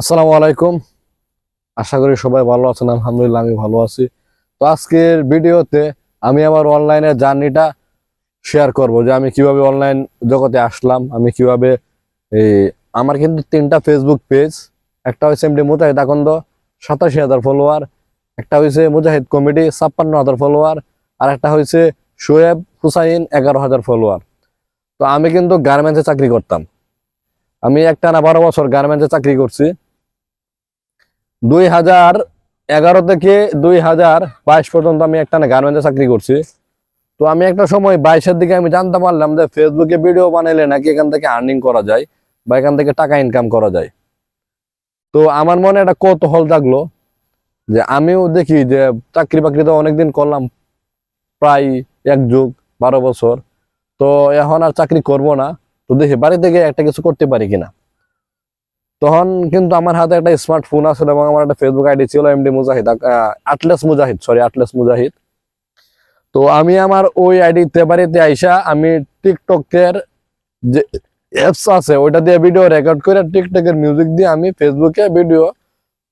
আসসালামু আলাইকুম। আশা করি সবাই ভালো আছেন, আলহামদুলিল্লাহ আমি ভালো আছি। তো আজকের ভিডিওতে আমি আমার অনলাইনের জার্নিটা শেয়ার করব, যে আমি কীভাবে অনলাইন জগতে আসলাম, আমি কীভাবে এই আমার কিন্তু তিনটা ফেসবুক পেজ একটা হয়েছে এমডি মুজাহিদ আকন্দ, সাতাশি হাজার ফলোয়ার একটা হয়েছে মুজাহিদ কমিটি ছাপ্পান্ন হাজার ফলোয়ার আর একটা হয়েছে শোয়েব হুসাইন, এগারো হাজার ফলোয়ার তো আমি কিন্তু গার্মেন্টসে চাকরি করতাম। আমি একটা না বারো বছর গার্মেন্টসে চাকরি করছি। দুই হাজার এগারো থেকে দুই হাজার বাইশ পর্যন্ত আমি একটা না গার্মেন্টসে চাকরি করছি। তো আমি একটা সময় বাইশের দিকে আমি জানতে পারলাম যে ফেসবুকে ভিডিও বানাইলে নাকি এখান থেকে আর্নিং করা যায় বা এখান থেকে টাকা ইনকাম করা যায়। তো আমার মনে একটা কৌতূহল থাকল যে আমিও দেখি যে চাকরি বাকরি তো অনেকদিন করলাম, প্রায় এক যুগ, বারো বছর। তো এখন আর চাকরি করব না। তো দেখি বাড়ি থেকে একটা কিছু করতে পারি কিনা। তখন কিন্তু আমার হাতে একটা স্মার্টফোন আছিল এবং আমার একটা ফেসবুক আইডি ছিল এমডি মুজাহিদ আটলেস মুজাহিদ সরি আটলেস মুজাহিদ। তো আমি আমার ওই আইডিতে বাড়িতে আইসা আমি টিকটকের যে অ্যাপস আছে, ওইটা দিয়ে ভিডিও রেকর্ড করে টিকটকের মিউজিক দিয়ে আমি ফেসবুকে ভিডিও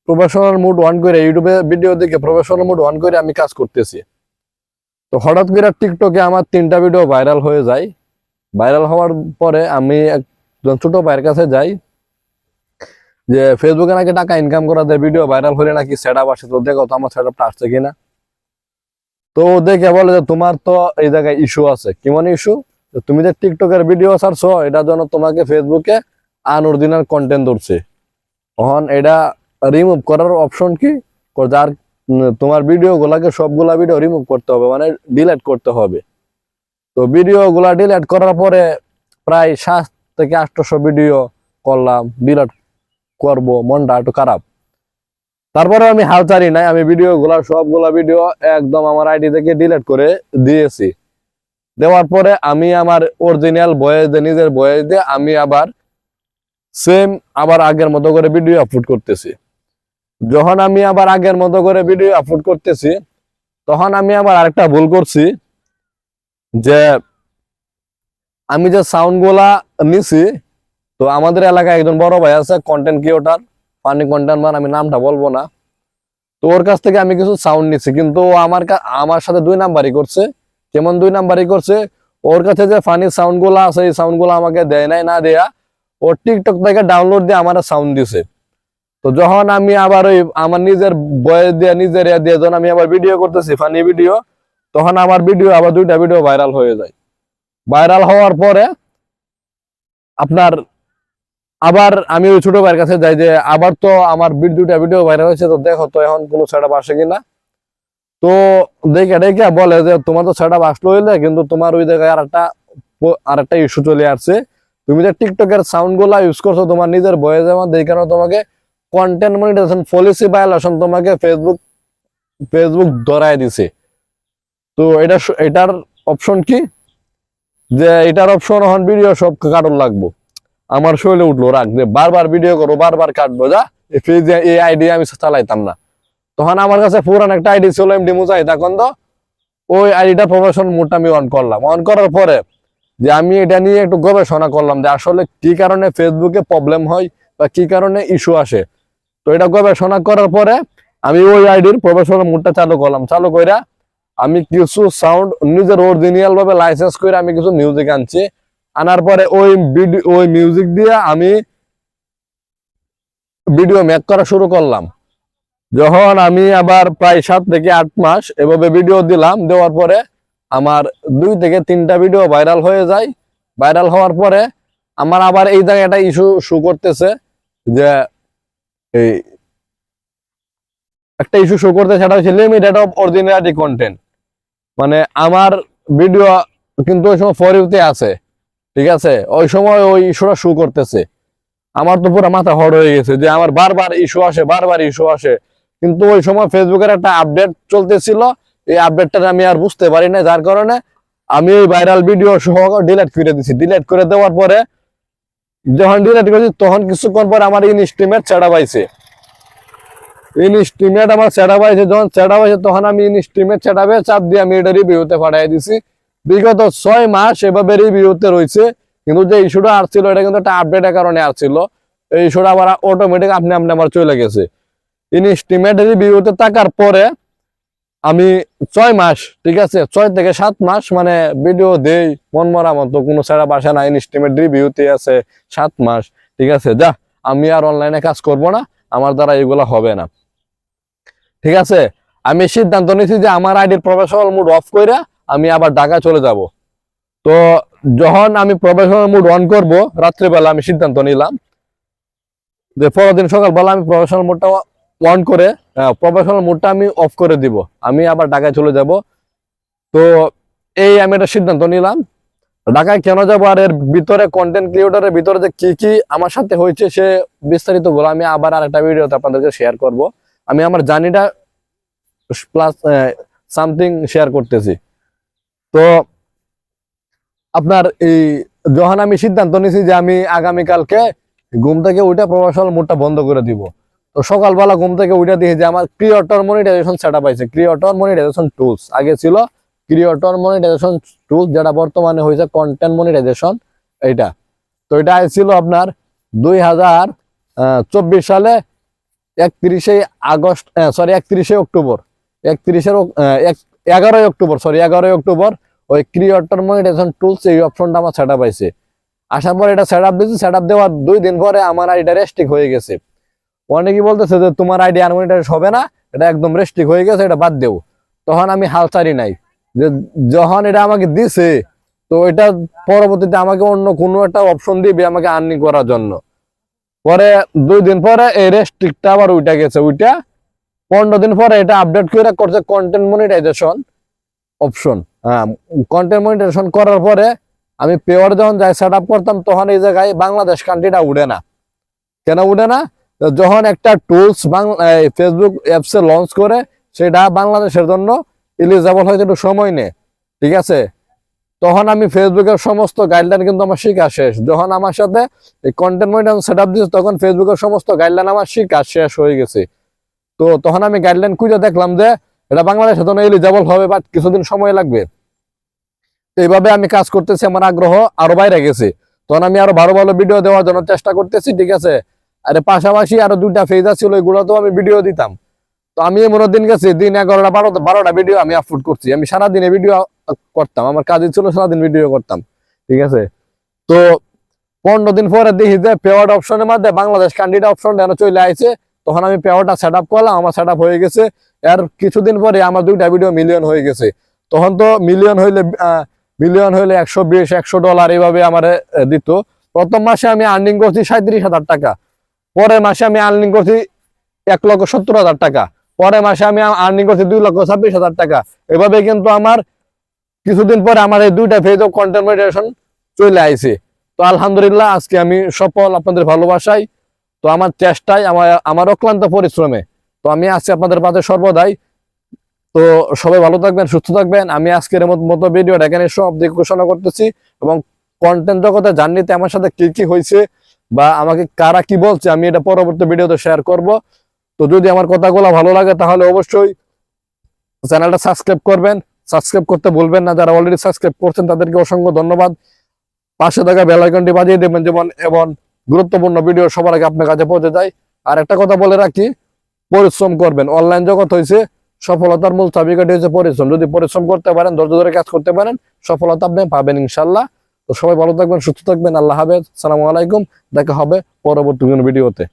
প্রফেশনাল মুড অন করে ইউটিউবে ভিডিও দেখে প্রফেশনাল মুড অন করে আমি কাজ করতেছি। তো হঠাৎ করে টিকটকে আমার তিনটা ভিডিও ভাইরাল হয়ে যায়। ভাইরাল হওয়ার পরে আমি একজন ছোট ভাইয়ের কাছে যাই যে ফেসবুকে নাকি টাকা ইনকাম করা যায় ভিডিও ভাইরাল হলে নাকি সেট আপ আসে, তো দেখো তো আমার সেট আপটা আসছে কিনা। তো দেখে বলে যে তোমার তো এই জায়গায় ইস্যু আছে। কেমন ইস্যু তুমি যে টিকটকের ভিডিও ছাড়ছো এটার জন্য তোমাকে ফেসবুকে আনঅরিজিনাল কন্টেন্ট ধরছে। তখন এটা রিমুভ করার অপশন কি? যার তোমার ভিডিও গুলাকে সবগুলা ভিডিও রিমুভ করতে হবে মানে ডিলেট করতে হবে। তো ভিডিও গুলা ডিলিট করার পরে প্রায় সাত থেকে আটশো ভিডিও করলাম ডিলিট করব, মনটা একটু খারাপ। তারপরে আমি হাল ছাড়ি নাই, আমি ভিডিও গুলা, সবগুলা ভিডিও একদম আমার আইডি থেকে ডিলিট করে দিয়েছি। দেওয়ার পরে আমি আমার অরিজিনাল বয়েস দিয়ে, নিজের বয়েস দিয়ে আমি আবার সেম আবার আগের মতো করে ভিডিও আপলোড করতেছি। যখন আমি আবার আগের মতো করে ভিডিও আপলোড করতেছি, তখন আমি আবার আরেকটা ভুল করছি যে আমি যে সাউন্ডগুলা নিছি তো আমাদের এলাকায় একজন বড় ভাই আছে কন্টেন্ট ক্রিয়েটার ফানি কন্টেন্ট মান আমি নামটা বলব না। তো ওর কাছ থেকে আমি কিছু সাউন্ড নিচ্ছি কিন্তু আমার আমার সাথে দুই নাম্বারই করছে, কেমন দুই নাম্বারই করছে, ওর কাছে যে ফানি সাউন্ডগুলা আছে, এই সাউন্ডগুলা আমাকে দেয় নাই, না দেয়া, ও টিকটক থেকে ডাউনলোড দিয়ে আমার সাউন্ড দিছে। তো যখন আমি আবার ওই আমার নিজের বয়স দিয়ে, নিজের ইয়া দিয়ে যখন আমি আবার ভিডিও করতেছি ফানি ভিডিও তখন আমার ভিডিও আবার দুইটা ভিডিও ভাইরাল হয়ে যায়। ভাইরাল হওয়ার পরে আপনার আবার আমি ওই ছোট ভাইয়ের কাছে যাই যে, আবার তো আমার দুইটা ভিডিও ভাইরাল হয়েছে, তো দেখো তো এখন কোনো সেট আসে কিনা। তো দেখে দেখে বলে যে, তোমার তো সেট আসলো হইলে কিন্তু তোমার ওই জায়গায় আর একটা আর একটা ইস্যু চলে আসছে। তুমি যে টিকটকের সাউন্ডগুলা ইউজ করছ, তোমার নিজের বয়েস যেমন এই কারণে তোমাকে কন্টেন্ট মনিটাইজেশন পলিসি ভায়োলেশন তোমাকে ফেসবুক ফেসবুক ধরায় দিছে। তো এটা এটার অপশন কি? যে, এটার অপশন এখন ভিডিও সব কাটন লাগবো। আমার শরীরে উঠল রাখ যে বারবার ভিডিও করব, বারবার কাটবো, যা। এই আইডি আমি চালাইতাম না। তখন আমার কাছে পুরান একটা আইডি ছিল এমডি মুজাহিদ, এখন তো ওই আইডিটা প্রমোশন মোডটা আমি অন করলাম। অন করার পরে যে আমি এটা নিয়ে একটু গবেষণা করলাম যে আসলে কি কারণে ফেসবুকে প্রবলেম হয় বা কি কারণে ইস্যু আসে। তো এটা গবেষণা করার পরে আমি ওই আইডির প্রফেশনাল মোডটা চালু করলাম। চালু কইরা আমি কিছু সাউন্ড নিজের অরিজিনাল ভাবে লাইসেন্স করে আমি কিছু মিউজিক আনছি। আনার পরে ওই ওই মিউজিক দিয়ে আমি ভিডিও মেক করা শুরু করলাম। যখন আমি আবার প্রায় সাত থেকে আট মাস এভাবে ভিডিও দিলাম, দেওয়ার পরে আমার দুই থেকে তিনটা ভিডিও ভাইরাল হয়ে যায়। ভাইরাল হওয়ার পরে আমার আবার এই জায়গায় একটা ইস্যু শু করতেছে যে এই একটা ইস্যু শো করতে সেটা হচ্ছে লিমিটেড অফ অরিজিনালিটি কন্টেন্ট মানে আমার ভিডিও কিন্তু ওই সময় ফর ইউতে আছে। ঠিক আছে? ওই সময় ওই ইস্যুটা শু করতেছে। আমার তো পুরো মাথা হড় হয়ে গেছে যে আমার বারবার ইস্যু আসে, বারবার ইস্যু আসে। কিন্তু ওই সময় ফেসবুকের একটা আপডেট চলতেছিল। এই আপডেটটা আমি আর বুঝতে পারি না যার কারণে আমি ওই ভাইরাল ভিডিও সহ ডিলিট করে দিছি। ডিলিট করে দেওয়ার পরে যখন ডিলিট করেছি, তখন কিছুক্ষণ পরে আমার ইনস্টিমেট ছেড়া পাইছে। ইনস্টিমেট আমার সেটা পাইছে, যখন সেটা পাইছে, তখন আমি ইনস্টিমেট সেটাবে চাপ দিয়ে আমি এটা রিভিউতে পাঠাই দিছি। বিগত ছয় মাস এভাবে রিভিউতে রয়েছে। কিন্তু যে ইস্যুটা আসছিল, এটা কিন্তু একটা আপডেটের কারণে আসছিল। এই শোটা আবার অটোমেটিক আপনি আপনি আমার চলে গেছে। ইনস্টিমেট রিভিউতে থাকার পরে আমি ছয় মাস, ঠিক আছে? ছয় থেকে সাত মাস মানে ভিডিও দেই, মন মরা মতো, কোনো সেরা বাসা না। ইনস্টিমেট রিভিউতে আছে সাত মাস, ঠিক আছে? যা, আমি আর অনলাইনে কাজ করব না, আমার দ্বারা এগুলো হবে না। ঠিক আছে? আমি সিদ্ধান্ত নিয়েছি যে আমার আইডির প্রফেশনাল মুড অফ করে আমি আবার ঢাকা চলে যাব। তো যখন আমি প্রফেশনাল মুড অন করব, রাত্রিবেলা আমি সিদ্ধান্ত নিলাম যে পরের দিন সকালবেলা আমি প্রফেশনাল মুডটা অন করে প্রফেশনাল মুডটা আমি অফ করে দিব। আমি আবার ঢাকায় চলে যাব। তো এই আমি একটা সিদ্ধান্ত নিলাম। ঢাকায় কেন যাব আর এর ভিতরে কন্টেন্ট ক্রিয়েটরের ভিতরে যে কি কি আমার সাথে হয়েছে সে বিস্তারিত বলে আমি আবার আরেকটা ভিডিওতে আপনাদেরকে শেয়ার করব। আমি আমার জার্নিটা প্লাস সামথিং শেয়ার করতেছি। তো আপনার এই যখন আমি সিদ্ধান্ত নিয়েছি যে আমি আগামীকালকে ঘুম থেকে ওইটা প্রফেশনাল মোডটা বন্ধ করে দিব, তো সকালবেলা ঘুম থেকে ওইটা দিয়ে যে আমার ক্রিয়েটর মনিটাইজেশন সেট আপ আছে। ক্রিয়েটর মনিটাইজেশন টুলস আগে ছিল ক্রিয়েটর মনিটাইজেশন টুলস যেটা বর্তমানে হয়েছে কন্টেন্ট মনিটাইজেশন এইটা। তো এটা ছিল আপনার দুই হাজার চব্বিশ সালে একত্রিশে আগস্ট সরি একত্রিশে অক্টোবর। একত্রিশের এগারোই অক্টোবর সরি এগারোই অক্টোবর ওই ক্রিয়েটর মনিটাইজেশন টুলস এই অপশনটা আমার সেট আপ হয়েছে। আসার পর এটা সেট আপ দিয়েছি সেট আপ দেওয়ার দুই দিন পরে আমার আইডিটা রেস্টিক হয়ে গেছে। অনেকেই বলতেছে যে তোমার আইডি আর মনিটাইজ হবে না, এটা একদম রেস্টিক হয়ে গেছে, এটা বাদ দেও। তখন আমি হাল ছাড়ি নাই। যে যখন এটা আমাকে দিছে, তো এটা পরবর্তীতে আমাকে অন্য কোনো একটা অপশন দিবে আমাকে আর্নিং করার জন্য। পরে দুই দিন পরে এই রেস্ট্রিক্টটা আবার উইটা গেছে উইটা পনেরো দিন পরে এটা আপডেট করে করছে content monetization option content monetization করার পরে আমি পেওয়ার যখন যাই সেট করতাম, তখন এই জায়গায় বাংলাদেশ কান্ট্রিটা উড়ে না। কেন উড়ে না? যখন একটা টুলস ফেসবুক অ্যাপসে লঞ্চ করে, সেটা বাংলাদেশের জন্য ইলিজেবল হয়তো একটু সময় নেই ঠিক আছে? তখন আমি ফেসবুকের সমস্ত গাইডলাইন কিন্তু আমার শিখা শেষ। যখন আমার সাথে এই কন্টেন্ট মনিটাইজেশন সেট আপ দিয়েছে, তখন ফেসবুকের সমস্ত গাইডলাইন আমার শিখা শেষ হয়ে গেছে। তো তখন আমি গাইডলাইন খুঁজে দেখলাম যে এটা বাংলাদেশের জন্য এলিজেবল হবে বাট কিছুদিন সময় লাগবে। তো এইভাবে আমি কাজ করতেছি, আমার আগ্রহ আরও বাইরে গেছে। তখন আমি আরও ভালো ভালো ভিডিও দেওয়ার জন্য চেষ্টা করতেছি, ঠিক আছে? আরে পাশাপাশি আরও দুইটা ফেজ ছিল ওইগুলোতেও আমি ভিডিও দিতাম। তো আমি মনে দিন গেছি, দিন এগারোটা, বারোটা বারোটা ভিডিও আমি আপলোড করছি। আমি সারাদিনে ভিডিও করতাম, আমার কাজই ছিল সারাদিন ভিডিও করতাম, ঠিক আছে? তো পনেরো দিন পরে দেখি যে পেওয়ার্ড অপশনের মধ্যে বাংলাদেশ ক্যান্ডিডেট অপশন যেন চলে আসছে তখন আমি পেওয়ারটা সেট আপ করলাম, আমার সেট হয়ে গেছে। এর কিছুদিন পরে আমার দুইটা ভিডিও মিলিয়ন হয়ে গেছে। তখন তো মিলিয়ন হইলে মিলিয়ন হইলে একশো বিশ, একশো ডলার এইভাবে আমার দিত। প্রথম মাসে আমি আর্নিং করছি সাঁত্রিশ হাজার টাকা। পরের মাসে আমি আর্নিং করছি এক লক্ষ সত্তর হাজার টাকা। পরের মাসে আমি আর্নিং করছি দুই লক্ষ ছাব্বিশ হাজার টাকা। এভাবে কিন্তু আমার কিছুদিন পরে আমার এই দুইটা ফেজ অফ কন্টেন্ট চলে আইছে। তো আলহামদুলিল্লাহ, আজকে আমি সফল, আপনাদের ভালোবাসাই তো আমার চেষ্টায় আমার আমার অক্লান্ত পরিশ্রমে। তো আমি আজকে আপনাদের পাশে সর্বদাই, তো সবাই ভালো থাকবেন, সুস্থ থাকবেন। আমি আজকের মতো ভিডিওটা এখানে সব দিক ঘোষণা করতেছি এবং কন্টেন্ট জগতে জার্নিতে আমার সাথে কি কি হয়েছে বা আমাকে কারা কি বলছে, আমি এটা পরবর্তী ভিডিওতে শেয়ার করব। তো যদি আমার কথাগুলো ভালো লাগে, তাহলে অবশ্যই চ্যানেলটা সাবস্ক্রাইব করবেন। সাবস্ক্রাইব করতে ভুলবেন না, যারা অলরেডি সাবস্ক্রাইব করছেন, তাদেরকে অসংখ্য ধন্যবাদ। পাশে থাকা বেল আইকনটি বাজিয়ে দেবেন যেমন এবং গুরুত্বপূর্ণ ভিডিও সবার আগে আপনার কাছে পৌঁছে যায়। আর একটা কথা বলে রাখি, পরিশ্রম করবেন। অনলাইন জগৎ হয়েছে সফলতার মূল চাবিকাটি হয়েছে পরিশ্রম। যদি পরিশ্রম করতে পারেন, ধৈর্য ধরে কাজ করতে পারেন, সফলতা আপনি পাবেন ইনশাল্লাহ তো সবাই ভালো থাকবেন, সুস্থ থাকবেন। আল্লাহ হাফেজ। সালামু আলাইকুম। দেখা হবে পরবর্তী কোনো ভিডিওতে।